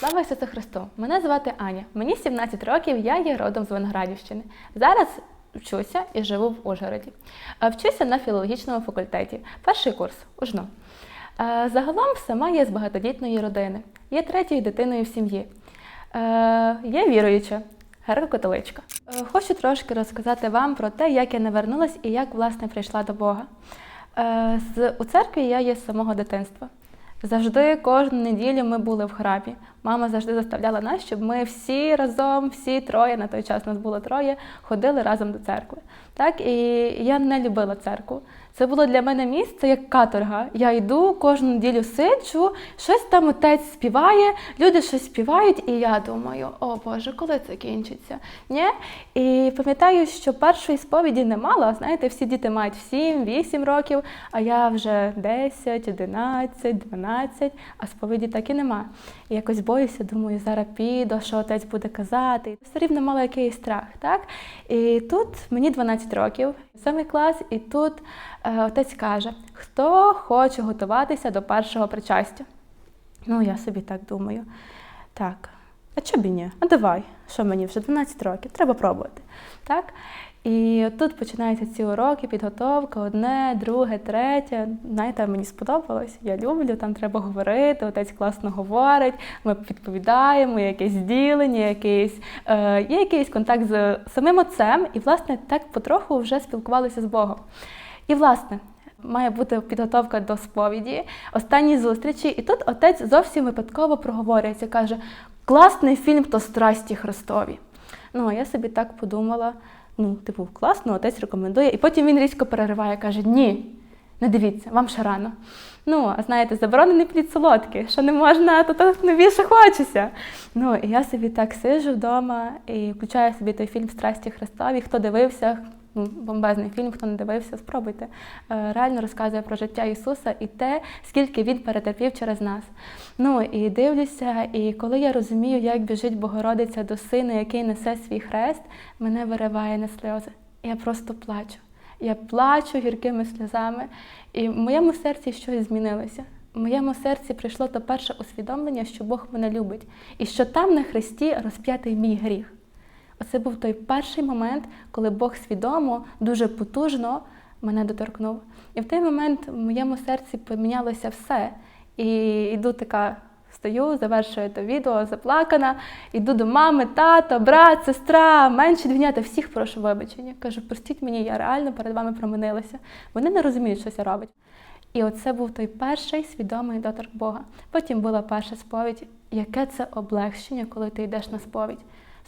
Слава Ісусу Христу! Мене звати Аня. Мені 17 років, я є родом з Виноградівщини. Зараз вчуся і живу в Ужгороді. Е, Вчуся на філологічному факультеті. Перший курс УЖНУ. Е, Загалом сама є з багатодітної родини. Є третьою дитиною в сім'ї. Е, Є віруюча, греко-католичка. Е, Хочу трошки розказати вам про те, як я навернулась і як власне прийшла до Бога. Е, у церкві я є з самого дитинства. Завжди кожну неділю ми були в храмі. Мама завжди заставляла нас, щоб ми всі разом, всі троє, на той час нас було троє, ходили разом до церкви. Так, і я не любила церкву. Це було для мене місце як каторга. Я йду кожну неділю сиджу, щось там отець співає, люди щось співають, і я думаю, о Боже, коли це кінчиться? Ні? І пам'ятаю, що першої сповіді не мала. Знаєте, всі діти мають 7-8 років, а я вже 10, 11, 12, а сповіді так і нема. І якось боюся, думаю, зараз піду, що отець буде казати. Все рівно мала якийсь страх, так? І тут мені 12 років, самий клас, і тут е, отець каже: хто хоче готуватися до першого причастя? Ну, я собі так думаю. Так, а чого і ні? А давай, що мені вже 12 років, треба пробувати. Так? І тут починаються ці уроки, підготовка, одне, друге, третє. Знаєте, мені сподобалось. Я люблю, там треба говорити, отець класно говорить, ми відповідаємо, якесь ділення, якийсь, е, є якийсь контакт з самим отцем, і, власне, так потроху вже спілкувалися з Богом. І, власне, має бути підготовка до сповіді, останні зустрічі, і тут отець зовсім випадково проговорюється, каже: класний фільм то страсті Христові. Ну, а я собі так подумала: ну, типу, класно, отець рекомендує. І потім він різко перериває, каже: Ні, не дивіться, вам ще рано. Ну, а знаєте, заборонений плід солодкий, що не можна, то так не більше хочеться. Ну, і я собі так сижу вдома і включаю собі той фільм Страсті Христові. Хто дивився, бомбезний фільм, хто не дивився, спробуйте. Е, Реально розказує про життя Ісуса і те, скільки Він перетерпів через нас. Ну і дивлюся, і коли я розумію, як біжить Богородиця до сина, який несе свій хрест, мене вириває на сльози. Я просто плачу. Я плачу гіркими сльозами, і в моєму серці щось змінилося. В моєму серці прийшло то перше усвідомлення, що Бог мене любить, і що там на хресті розп'ятий мій гріх. Оце був той перший момент, коли Бог свідомо, дуже потужно мене доторкнув. І в той момент в моєму серці помінялося все. І йду така, стою, завершую те відео, заплакана, йду до мами, тата, брат, сестра, менші двійнята, всіх прошу вибачення. Кажу, простіть мені, я реально перед вами проминилася. Вони не розуміють, що це робить. І оце був той перший свідомий доторк Бога. Потім була перша сповідь. Яке це облегшення, коли ти йдеш на сповідь?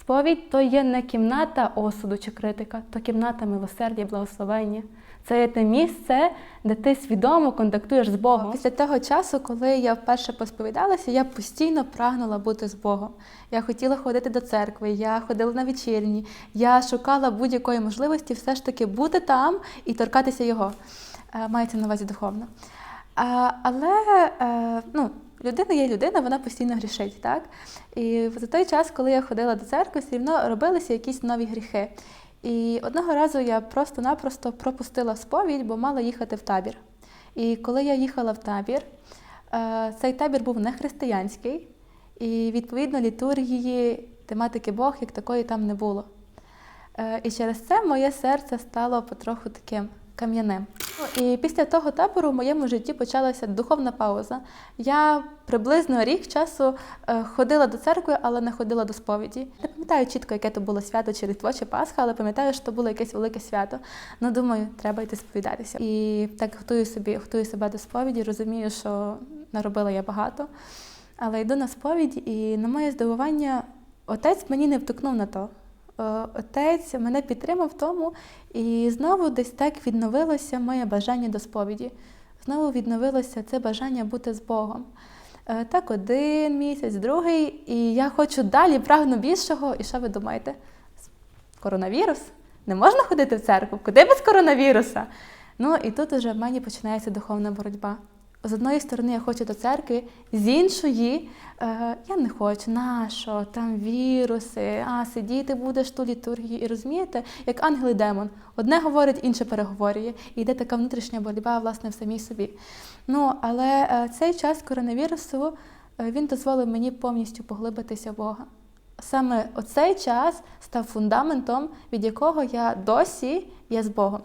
Сповідь то є не кімната осуду чи критика, то кімната милосердя благословення. Це є те місце, де ти свідомо контактуєш з Богом. Після того часу, коли я вперше посповідалася, я постійно прагнула бути з Богом. Я хотіла ходити до церкви, я ходила на вечірні, я шукала будь-якої можливості все ж таки бути там і торкатися його. Е, Мається на увазі духовно. Але е, ну, людина є людина, вона постійно грішить. Так? І за той час, коли я ходила до церкви, все рівно робилися якісь нові гріхи. І одного разу я просто-напросто пропустила сповідь, бо мала їхати в табір. І коли я їхала в табір, е, цей табір був не християнський, і відповідно літургії тематики Бог як такої там не було. Е, І через це моє серце стало потроху таким кам'яним. І після того табору в моєму житті почалася духовна пауза. Я приблизно рік часу е, ходила до церкви, але не ходила до сповіді. Не пам'ятаю чітко, яке то було свято, чи Різдво, чи Пасха, але пам'ятаю, що то було якесь велике свято. Ну, думаю, треба йти сповідатися. І так готую собі, готую себе до сповіді, розумію, що наробила я багато. Але йду на сповідь, і на моє здивування, отець мені не втикнув на то. Е, Отець мене підтримав в тому, і знову десь так відновилося моє бажання до сповіді. Знову відновилося це бажання бути з Богом. Е, Так, один місяць, другий, і я хочу далі, прагну більшого. І що ви думаєте? Коронавірус? Не можна ходити в церкву? Куди без коронавіруса? Ну і тут уже в мені починається духовна боротьба. З одної сторони, я хочу до церкви, з іншої е, я не хочу. Нащо? Там віруси, а сидіти будеш ту літургії. І розумієте, як ангел і демон. Одне говорить, інше переговорює. І йде така внутрішня боротьба, власне, в самій собі. Ну, але е, цей час коронавірусу е, він дозволив мені повністю поглибитися в Бога. Саме оцей час став фундаментом, від якого я досі є з Богом.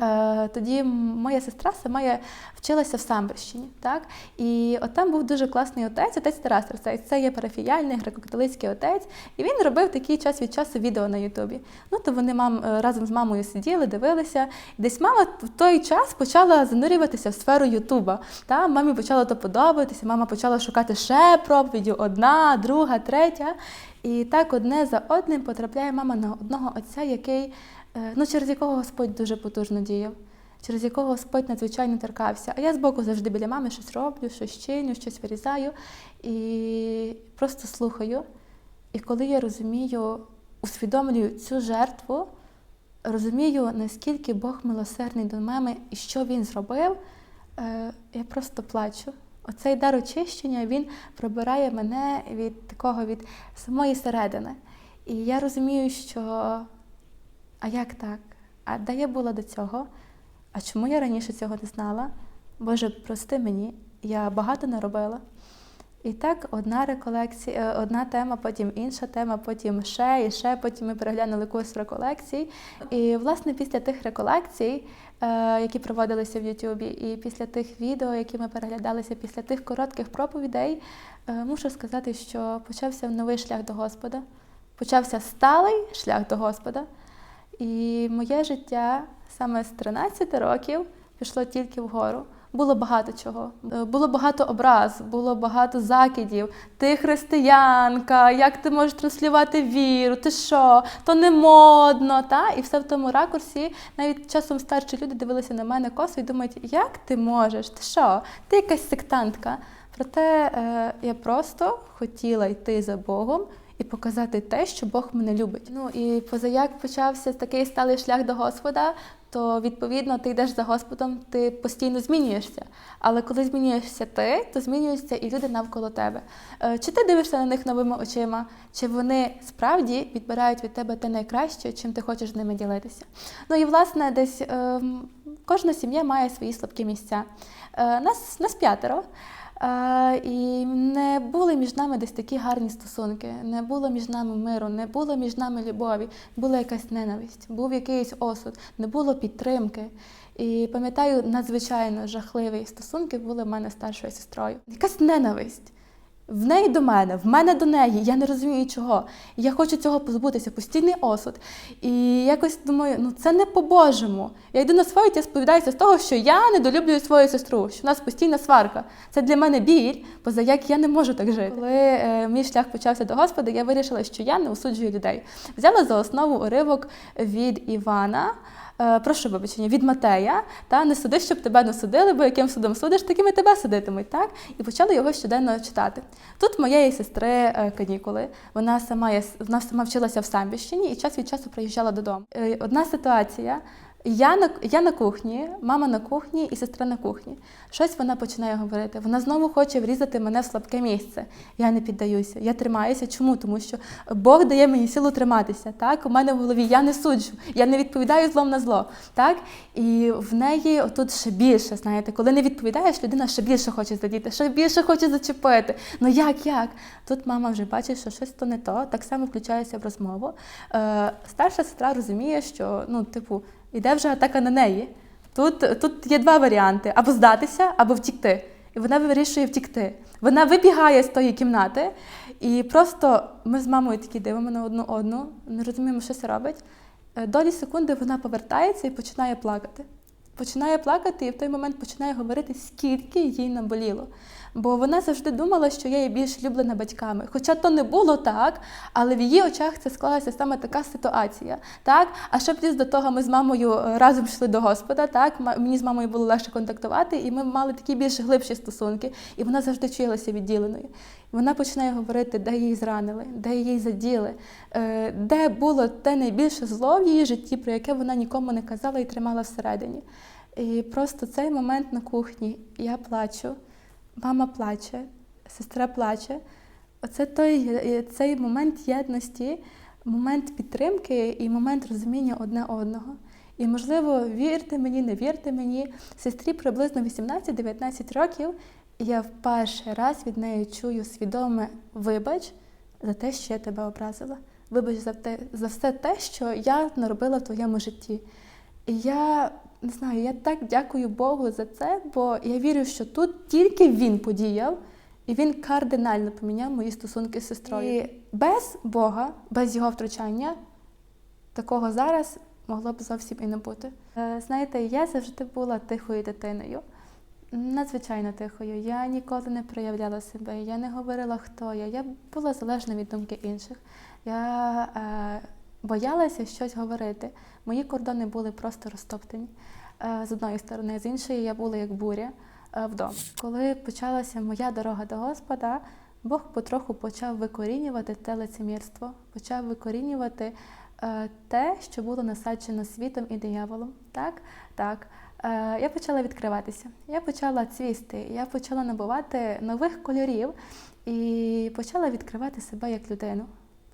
Е, Тоді моя сестра сама я вчилася в Самборщині, так? І от там був дуже класний отець, отець Тарас Терцей. Це є парафіяльний греко-католицький отець, і він робив такий час від часу відео на Ютубі. Ну, то вони мам, е, разом з мамою сиділи, дивилися. Десь мама в той час почала занурюватися в сферу Ютуба. Та? Мамі почало то подобатися, мама почала шукати ще проповіді, одна, друга, третя. І так одне за одним потрапляє мама на одного отця, який ну, через якого Господь дуже потужно діяв, через якого Господь надзвичайно торкався. А я збоку завжди біля мами щось роблю, щось чиню, щось вирізаю і просто слухаю. І коли я розумію, усвідомлюю цю жертву, розумію, наскільки Бог милосердний до мене і що Він зробив, е, я просто плачу. Оцей дар очищення він пробирає мене від такого від самої середини. І я розумію, що а як так? А де я була до цього? А чому я раніше цього не знала? Боже, прости мені, я багато не робила. І так, одна реколекція, е, одна тема, потім інша тема, потім ще і ще. Потім ми переглянули курс реколекцій. І, власне, після тих реколекцій, е, які проводилися в Ютубі, і після тих відео, які ми переглядалися, після тих коротких проповідей, е, мушу сказати, що почався новий шлях до Господа, почався сталий шлях до Господа. І моє життя саме з 13 років пішло тільки вгору. Було багато чого. Е, було багато образ, було багато закидів. Ти християнка, як ти можеш транслювати віру, ти що, то не модно. Та? І все в тому ракурсі. Навіть часом старші люди дивилися на мене косо і думають, як ти можеш? Ти що? Ти якась сектантка. Проте е, я просто хотіла йти за Богом і показати те, що Бог мене любить. Ну і позаяк почався такий сталий шлях до Господа, то відповідно ти йдеш за Господом, ти постійно змінюєшся. Але коли змінюєшся ти, то змінюються і люди навколо тебе. Е, чи ти дивишся на них новими очима, чи вони справді відбирають від тебе те найкраще, чим ти хочеш з ними ділитися? Ну і власне, десь е, кожна сім'я має свої слабкі місця. Е, нас, нас п'ятеро. І не були між нами десь такі гарні стосунки, не було між нами миру, не було між нами любові, була якась ненависть, був якийсь осуд, не було підтримки. І пам'ятаю, надзвичайно жахливі стосунки були в мене з старшою сестрою. Якась ненависть. В неї до мене, в мене до неї, я не розумію чого. Я хочу цього позбутися, постійний осуд. І якось думаю, ну це не по-божому. Я йду на сповідь, я сповідаюся з того, що я недолюблюю свою сестру, що в нас постійна сварка. Це для мене біль, поза як я не можу так жити. Коли е, мій шлях почався до Господа, я вирішила, що я не осуджую людей. Взяла за основу уривок від Івана. Е, прошу вибачення, від Матея, та не суди, щоб тебе не судили, бо яким судом судиш, такими тебе судитимуть. Так? І почали його щоденно читати. Тут моєї сестри е, канікули, вона сама вона сама вчилася в Самбіщині і час від часу приїжджала додому. Е, одна ситуація. Я на я на кухні, мама на кухні і сестра на кухні. Щось вона починає говорити. Вона знову хоче врізати мене в слабке місце. Я не піддаюся, я тримаюся. Чому? Тому що Бог дає мені силу триматися. Так, у мене в голові я не суджу, я не відповідаю злом на зло. Так, і в неї тут ще більше. Знаєте, коли не відповідаєш, людина ще більше хоче задіти, ще більше хоче зачепити. Ну як, як? Тут мама вже бачить, що щось то не то, так само включається в розмову. Е, Старша сестра розуміє, що ну, типу. Іде вже атака на неї. Тут тут є два варіанти: або здатися, або втікти. І вона вирішує втікти. Вона вибігає з тої кімнати, і просто ми з мамою такі дивимо на одну одну, не розуміємо, що це робить. Е, долі секунди вона повертається і починає плакати. Починає плакати і в той момент починає говорити, скільки їй наболіло бо вона завжди думала, що я є більш люблена батьками. Хоча то не було так, але в її очах це склалася саме така ситуація. Так? А ще плюс до того ми з мамою е, разом йшли до Господа. Так? Мені з мамою було легше контактувати, і ми мали такі більш глибші стосунки, і вона завжди чуялася відділеною. Вона починає говорити, де її зранили, де її заділи, е, де було те найбільше зло в її житті, про яке вона нікому не казала і тримала всередині. І просто цей момент на кухні я плачу мама плаче, сестра плаче. Оце той е, цей момент єдності, момент підтримки і момент розуміння одне одного. І, можливо, вірте мені, не вірте мені, сестрі приблизно 18-19 років, І я перший раз від неї чую свідоме вибач за те, що я тебе образила. Вибач за те, за все те, що я наробила в твоєму житті. І я не знаю, я так дякую Богу за це, бо я вірю, що тут тільки він подіяв, і він кардинально поміняв мої стосунки з сестрою. І без Бога, без його втручання, такого зараз могло б зовсім і не бути. Е, Знаєте, я завжди була тихою дитиною, надзвичайно тихою. Я ніколи не проявляла себе, я не говорила, хто я. Я була залежна від думки інших. Я е, боялася щось говорити. Мої кордони були просто розтоптані е, з одної сторони, з іншої я була як буря е, вдома. Коли почалася моя дорога до Господа, Бог потроху почав викорінювати те лицемірство, почав викорінювати е, те, що було насаджено світом і дияволом. Так, так. Я почала відкриватися, я почала цвісти, я почала набувати нових кольорів і почала відкривати себе як людину.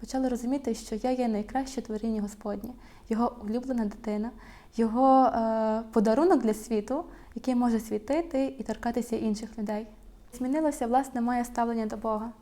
Почала розуміти, що я є найкраще творіння Господнє, його улюблена дитина, його е, подарунок для світу, який може світити і торкатися інших людей. Змінилося власне моє ставлення до Бога.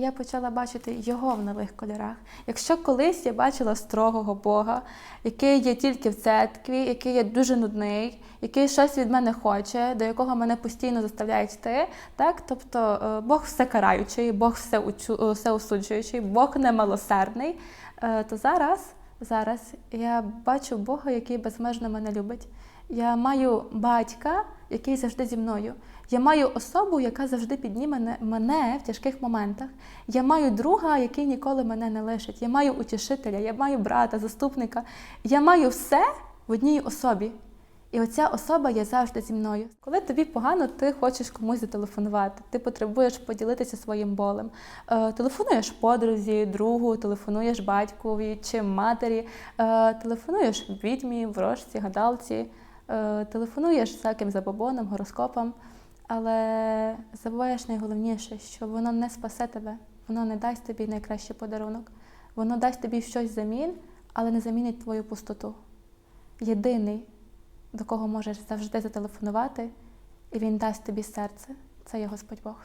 Я почала бачити його в нових кольорах. Якщо колись я бачила строгого Бога, який є тільки в церкві, який є дуже нудний, який щось від мене хоче, до якого мене постійно заставляють йти, так тобто е, Бог все караючий, Бог все учу- е, все осуджуючий, Бог немилосердний, е, то зараз, зараз я бачу Бога, який безмежно мене любить. Я маю батька, який завжди зі мною. Я маю особу, яка завжди підніме мене- в тяжких моментах. Я маю друга, який ніколи мене не лишить. Я маю утішителя, я маю брата, заступника. Я маю все в одній особі. І оця особа є завжди зі мною. Коли тобі погано, ти хочеш комусь зателефонувати, ти потребуєш поділитися своїм болем. Е, телефонуєш подрузі, другу, телефонуєш батькові чи матері, е, телефонуєш відьмі, ворожці, гадалці, е, телефонуєш всяким забобонам, гороскопам, але забуваєш найголовніше, що воно не спасе тебе, воно не дасть тобі найкращий подарунок. Воно дасть тобі щось замін, але не замінить твою пустоту. Єдиний, до кого можеш завжди зателефонувати, і він дасть тобі серце, це є Господь Бог.